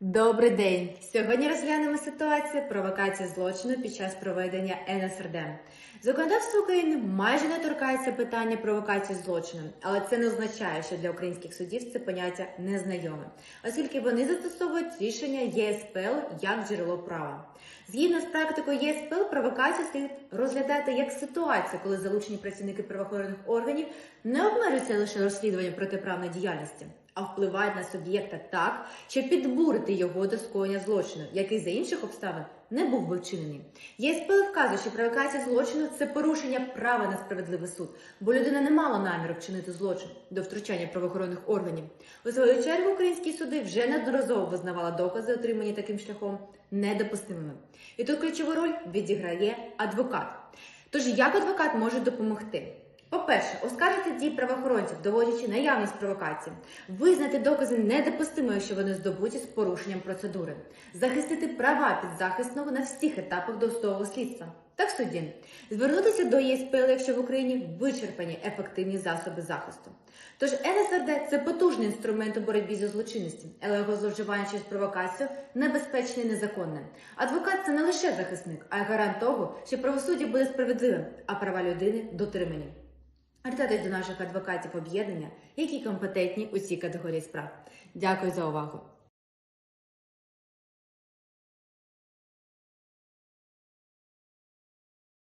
Добрий день! Сьогодні розглянемо ситуацію провокації злочину під час проведення НСРД. Законодавство України майже не торкається питання провокації злочину, але це не означає, що для українських судів це поняття незнайоме, оскільки вони застосовують рішення ЄСПЛ як джерело права. Згідно з практикою ЄСПЛ, провокацію слід розглядати як ситуацію, коли залучені працівники правоохоронних органів не обмежуються лише розслідуванням протиправної діяльності, а впливають на суб'єкта так, щоб підбурити його до скоєння злочину, який за інших обставин не був би вчинений. ЄСПЛ вказує, що провокація злочину це порушення права на справедливий суд, бо людина не мала наміру вчинити злочин до втручання правоохоронних органів. У свою чергу українські суди вже неодноразово визнавали докази, отримані таким шляхом, недопустимими. І тут ключову роль відіграє адвокат. Тож як адвокат може допомогти? По-перше, оскаржити дії правоохоронців, доводячи наявність провокації, визнати докази недопустимою, що вони здобуті з порушенням процедури, захистити права підзахисного на всіх етапах досудового слідства та в суді, звернутися до ЄСПЛ, якщо в Україні вичерпані ефективні засоби захисту. Тож НСРД це потужний інструмент у боротьбі зі злочинністю, але його зловживання через провокацію небезпечне і незаконне. Адвокат це не лише захисник, а й гарант того, що правосуддя буде справедливим, а права людини дотримані. Звертайтесь до наших адвокатів об'єднання, які компетентні у цій категорії справ. Дякую за увагу.